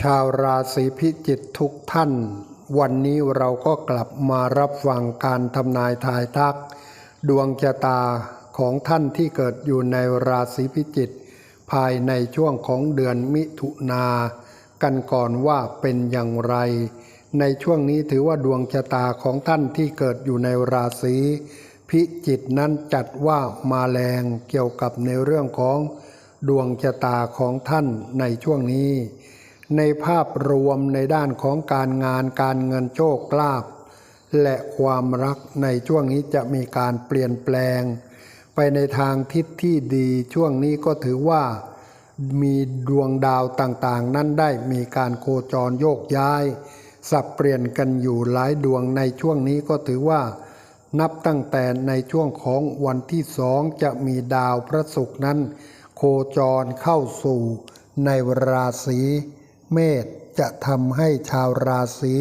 ชาวราศีพิจิกทุกท่าน วันนี้เราก็กลับมารับฟังการทำนายทายทัก ดวงชะตาของท่านที่เกิดอยู่ในราศีพิจิกภายในช่วงของเดือนมิถุนา กันก่อนว่าเป็นอย่างไร ในช่วงนี้ถือว่าดวงชะตาของท่านที่เกิดอยู่ในราศีพิจิกนั้นจัดว่ามาแรงเกี่ยวกับในเรื่องของดวงชะตาของท่านในช่วงนี้ ในภาพรวมในด้านของการงานการเงินโชคลาภและความรักในช่วงนี้จะมีการเปลี่ยนแปลง ไปในทางทิศที่ดีช่วงนี้ก็ถือว่ามีดวงดาวต่างๆ นั้นได้มีการโคจรโยกย้าย สับเปลี่ยนกันอยู่หลายดวงในช่วงนี้ก็ถือว่า นับตั้งแต่ในช่วงของวันที่สองจะมีดาวพระศุกร์นั้น โคจรเข้าสู่ในราศี เมษจะทำให้ชาวราศี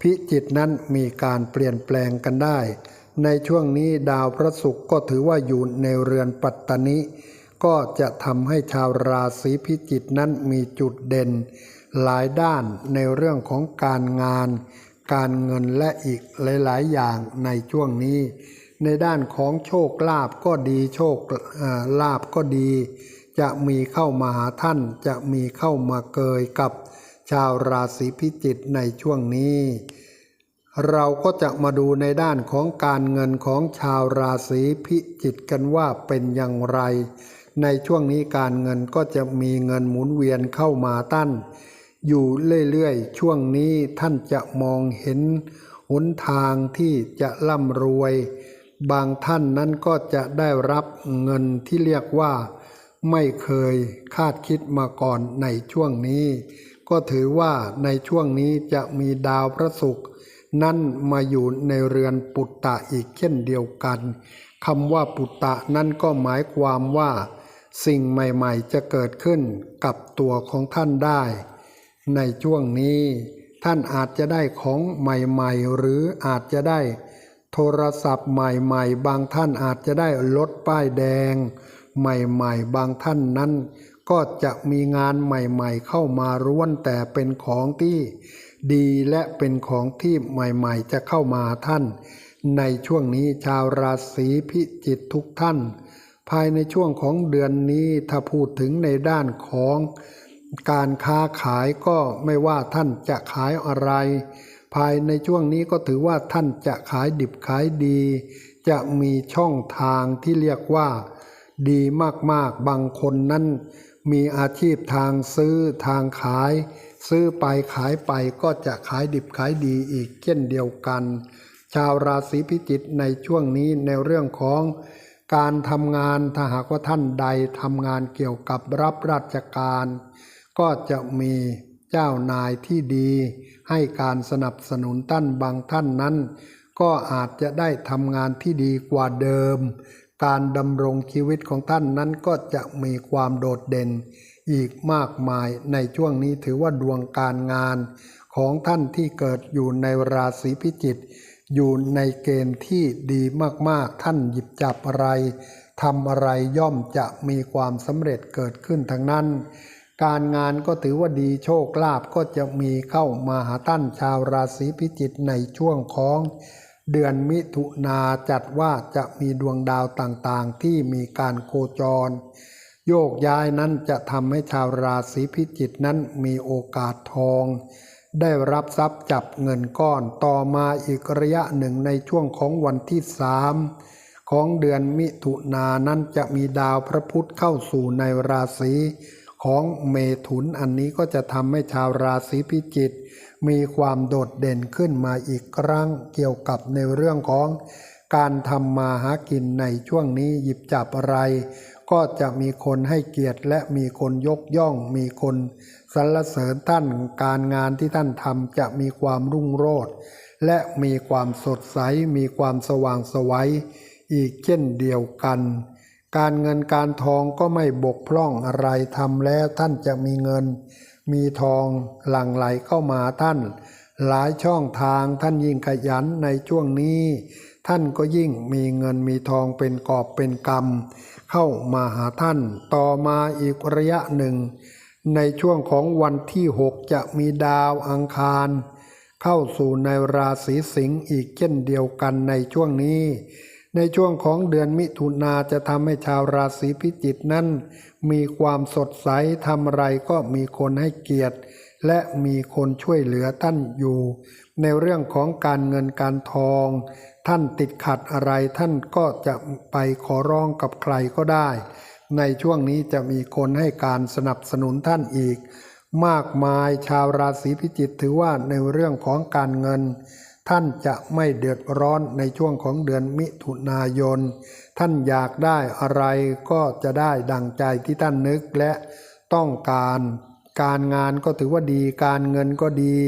พิจิกนั้นมีการเปลี่ยนแปลงกันได้ ในช่วงนี้ดาวพระศุกร์ก็ถือว่าอยู่ในเรือนปัตตนิ ก็จะทำให้ชาวราศีพิจิกนั้นมีจุดเด่น หลายด้านในเรื่องของการงาน การเงินและอีกหลาย ๆ อย่างในช่วงนี้ ในด้านของโชคลาภก็ดีโชคลาภก็ดี จะมีเข้ามาหาท่านจะมีเข้ามาเกยกับชาวราศีพิจิกในช่วงนี้ เราก็จะมาดูในด้านของการเงินของชาวราศีพิจิกกันว่าเป็นอย่างไร ในช่วงนี้การเงินก็จะมีเงินหมุนเวียนเข้ามาตั้น อยู่เรื่อยๆ ช่วงนี้ท่านจะมองเห็นหนทางที่จะร่ำรวย บางท่านนั้นก็จะได้รับเงินที่เรียกว่า ไม่เคยคาดคิดมาก่อนในช่วงนี้ ก็ถือว่าในช่วงนี้จะมีดาวพระศุกร์นั่นมาอยู่ในเรือนปุตตะอีกเช่นเดียวกันคำว่าปุตตะนั่นก็หมายความว่า สิ่งใหม่ๆจะเกิดขึ้นกับตัวของท่านได้ ในช่วงนี้ ท่านอาจจะได้ของใหม่ๆ หรืออาจจะได้โทรศัพท์ใหม่ๆ บางท่านอาจจะได้รถป้ายแดง ใหม่ๆ บางท่านนั้น ก็จะมีงานใหม่ๆ เข้ามาร้วนแต่เป็นของที่ดีและเป็นของที่ใหม่ๆ จะเข้ามาท่าน ในช่วงนี้ชาวราศีพิจิกทุกท่าน ภายในช่วงของเดือนนี้ถ้าพูดถึงในด้านของการค้าขายก็ไม่ว่าท่านจะขายอะไร ภายในช่วงนี้ก็ถือว่าท่านจะขายดิบขายดี จะมีช่องทางที่เรียกว่า ดีมากๆ บางคนนั้นมีอาชีพทางซื้อทางขาย ซื้อไปขายไปก็จะขายดิบขายดีอีกเช่นเดียวกัน ชาวราศีพิจิกในช่วงนี้ในเรื่องของการทำงานถ้าหากว่าท่านใดทำงานเกี่ยวกับรับราชการ ก็จะมีเจ้านายที่ดี ให้การสนับสนุนท่านบางท่านนั้น ก็อาจจะได้ทำงานที่ดีกว่าเดิม การดำรงชีวิตของท่านนั้นก็จะมีความโดดเด่นอีกมากมายในช่วงนี้ถือว่าดวงการงานของท่านที่เกิดอยู่ในราศีพิจิกอยู่ในเกณฑ์ที่ดีมากๆ ท่านหยิบจับอะไรทำอะไรย่อมจะมีความสำเร็จเกิดขึ้นทั้งนั้น การงานก็ถือว่าดีโชคลาภก็จะมีเข้ามาหาท่านชาวราศีพิจิกในช่วงของ เดือนมิถุนาจัดว่าจะมีดวงดาวต่างๆ ที่มีการโคจร โยกย้ายนั้นจะทำให้ชาวราศีพิจิกนั้นมีโอกาสทอง ได้รับทรัพย์จับเงินก้อนต่อมาอีกระยะหนึ่งในช่วงของวันที่สามของเดือนมิถุนานั้นจะมีดาวพระพุธเข้าสู่ในราศีของเมถุนอันนี้ก็จะทำให้ชาวราศีพิจิก มีความโดดเด่นขึ้นมาอีกครั้งเกี่ยวกับในเรื่องของการทำมาหากินในช่วงนี้หยิบจับอะไร ก็จะมีคนให้เกียรติและมีคนยกย่อง มีคนสรรเสริญท่านการงานที่ท่านทำจะมีความรุ่งโรจน์และมีความสดใส มีความสว่างไสวัยอีกเช่นเดียวกัน การเงินการทองก็ไม่บกพร่องอะไรทำแล้วท่านจะมีเงิน มีทองหลั่งไหลเข้ามาท่าน หลายช่องทางท่านยิ่งขยันในช่วงนี้ ท่านก็ยิ่งมีเงินมีทองเป็นกอบเป็นกำเข้ามาหาท่าน ต่อมาอีกระยะหนึ่ง ในช่วงของวันที่6จะมีดาวอังคาร เข้าสู่ในราศีสิงห์อีกเช่นเดียวกันในช่วงนี้ ในช่วงของเดือนมิถุนาจะทำให้ชาวราศีพิจิกนั้น มีความสดใสทำอะไรก็มีคนให้เกียรติ และมีคนช่วยเหลือท่านอยู่ ในเรื่องของการเงินการทอง ท่านติดขัดอะไรท่านก็จะไปขอร้องกับใครก็ได้ ในช่วงนี้จะมีคนให้การสนับสนุนท่านอีก มากมายชาวราศีพิจิกถือว่าในเรื่องของการเงิน ท่านจะไม่เดือดร้อนในช่วงของเดือนมิถุนายน ท่านอยากได้อะไรก็จะได้ดังใจที่ท่านนึกและต้องการ การงานก็ถือว่าดีการเงินก็ดี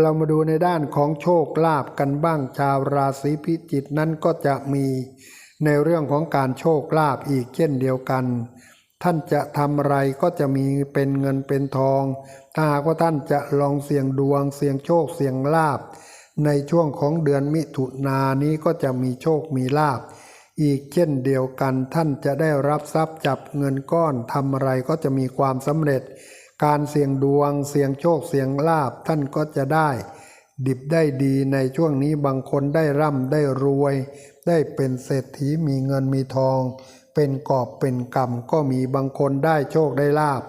เรามาดูในด้านของโชคลาภกันบ้างชาวราศีพิจิกนั้นก็จะมีในเรื่องของการโชคลาภอีกเช่นเดียวกัน ท่านจะทำอะไรก็จะมีเป็นเงินเป็นทอง ถ้าหากว่าท่านจะลองเสี่ยงดวงเสี่ยงโชคเสี่ยงลาภ ในช่วงของเดือนมิถุนายนนี้ก็จะมีโชคมีลาภอีกเช่นเดียวกันท่านจะได้รับทรัพย์จับเงินก้อนทำอะไรก็จะมีความสำเร็จ การเสี่ยงดวง เสี่ยงโชคเสี่ยงลาภท่านก็จะได้ ดิบได้ดีในช่วงนี้บางคนได้ร่ำได้รวย ได้เป็นเศรษฐีมีเงินมีทอง เป็นกอบเป็นกำก็มีบางคนได้โชคได้ลาบ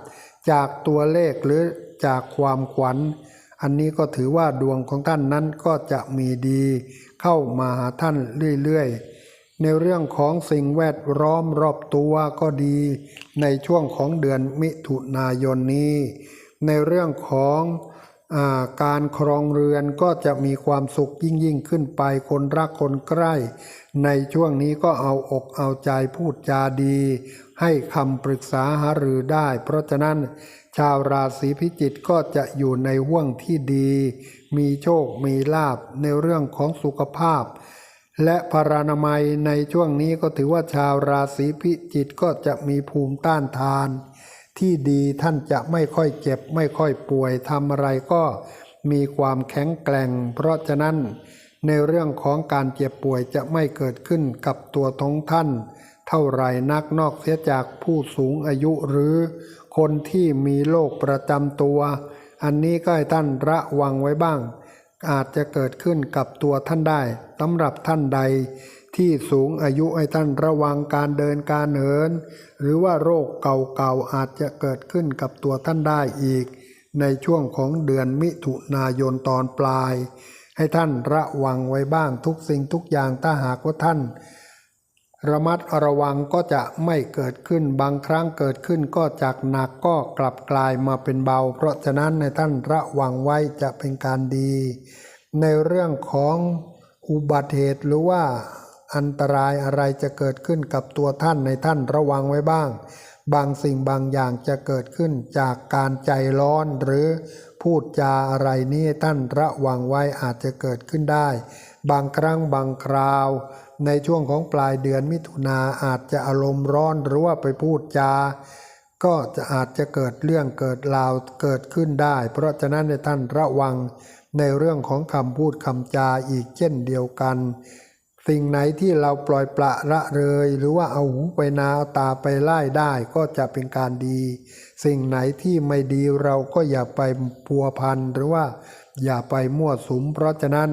จากตัวเลขหรือจากความขวัญ อันนี้ก็ถือว่าดวงของท่านนั้นก็จะมีดี เข้ามาหาท่านเรื่อยๆ ในเรื่องของสิ่งแวดล้อมรอบตัวก็ดี ในช่วงของเดือนมิถุนายนนี้ ในเรื่องของอาการครองเรือนก็จะมีความสุขยิ่งยิ่งขึ้นไปคนรักคนใกล้ ในช่วงนี้ก็เอาอกเอาใจพูดจาดี ให้คำปรึกษาหารือได้ เพราะฉะนั้นชาวราศีพิจิกก็จะอยู่ในห่วงที่ดี มีโชค มีลาบในเรื่องของสุขภาพ และพารานามัยในช่วงนี้ก็ถือว่าชาวราศีพิจิกก็จะมีภูมิต้านทาน ที่ดีท่านจะไม่ค่อยเจ็บ ไม่ค่อยป่วยทำอะไรก็มีความแข็งแกร่ง เพราะฉะนั้นในเรื่องของการเจ็บป่วยจะไม่เกิดขึ้นกับตัวท้องท่าน เท่าไรนักนอกเสียจากผู้สูงอายุหรือคนที่มีโรคประจำตัว อันนี้ก็ให้ท่านระวังไว้บ้าง อาจจะเกิดขึ้นกับตัวท่านได้สำหรับท่านใด ที่สูงอายุให้ท่านระวังการเดินการเหิน หรือว่าโรคเก่าๆอาจจะเกิดขึ้นกับตัวท่านได้อีก ในช่วงของเดือนมิถุนายนตอนปลาย ให้ท่านระวังไว้บ้างทุกสิ่งทุกอย่างถ้าหากว่าท่าน ระมัดระวังก็จะไม่เกิดขึ้นบางครั้งเกิดขึ้นก็จากหนักก็กลับกลายมาเป็นเบา เพราะฉะนั้นในท่านระวังไว้จะเป็นการดี ในเรื่องของอุบัติเหตุหรือว่าอันตรายอะไรจะเกิดขึ้นกับตัวท่านในท่านระวังไว้บ้าง บางสิ่งบางอย่างจะเกิดขึ้นจากการใจร้อนหรือพูดจาอะไรนี่ท่านระวังไว้อาจจะเกิดขึ้นได้ บางครั้งบางคราว ในช่วงของปลายเดือนมิถุนาอาจจะอารมณ์ร้อนหรือว่าไปพูดจาก็จะอาจจะเกิดเรื่องเกิดราวเกิดขึ้นได้ เพราะฉะนั้นในท่านระวังในเรื่องของคำพูดคำจาอีกเช่นเดียวกัน สิ่งไหนที่เราปล่อยปละละเลย หรือว่าเอาหูไปนาเอาตาไปไล่ได้ก็จะเป็นการดี สิ่งไหนที่ไม่ดีเราก็อย่าไปพัวพันหรือว่าอย่าไปมั่วสุม เพราะฉะนั้น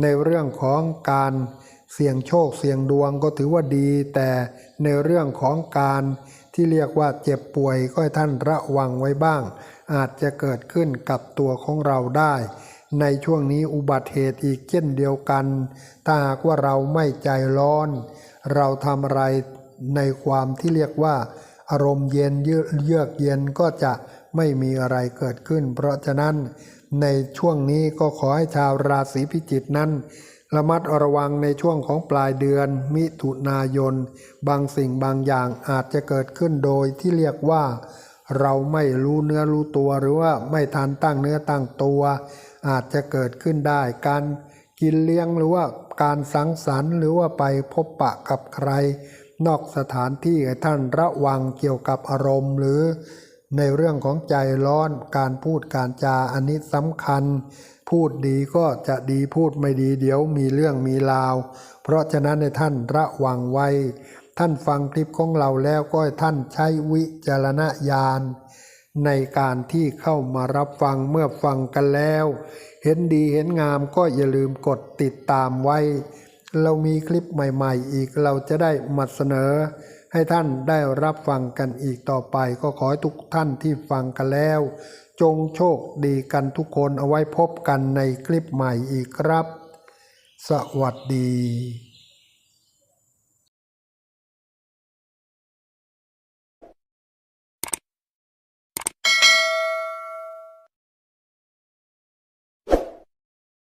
ในเรื่องของการ เสี่ยงโชคเสี่ยงดวงก็ถือว่าดี แต่ในเรื่องของการที่เรียกว่าเจ็บป่วยก็ให้ท่านระวังไว้บ้าง อาจจะเกิดขึ้นกับตัวของเราได้ ในช่วงนี้อุบัติเหตุอีกเช่นเดียวกัน ถ้าหากว่าเราไม่ใจร้อน เราทำอะไรในความที่เรียกว่า อารมณ์เย็นเยือกเยือกเย็นก็จะไม่มีอะไรเกิดขึ้น เพราะฉะนั้นในช่วงนี้ก็ขอให้ชาวราศีพิจิกนั้น ระมัดระวังในช่วงของปลายเดือน มิถุนายน บางสิ่งบางอย่างอาจจะเกิดขึ้นโดยที่เรียกว่า เราไม่รู้เนื้อรู้ตัวหรือว่าไม่ทันตั้งเนื้อตั้งตัว อาจจะเกิดขึ้นได้ การกินเลี้ยงหรือว่าการสังสรรค์หรือว่าไปพบปะกับใคร นอกสถานที่ให้ท่านระวังเกี่ยวกับอารมณ์หรือ ในเรื่องของใจร้อนการพูดการจาอันนี้สำคัญ พูดดีก็จะดีพูดไม่ดีเดี๋ยวมีเรื่องมีราว เพราะฉะนั้นในท่านระวังไว้ ท่านฟังคลิปของเราแล้วก็ท่านใช้วิจารณญาณในการที่เข้ามารับฟังเมื่อฟังกันแล้ว เห็นดีเห็นงามก็อย่าลืมกดติดตามไว้ เรามีคลิปใหม่ๆ อีกเราจะได้มาเสนอ ให้ท่านได้รับฟังกันอีกต่อไปก็ขอให้ทุกท่านที่ฟังกันแล้ว จงโชคดีกันทุกคนเอาไว้พบกันในคลิปใหม่อีกครับ สวัสดี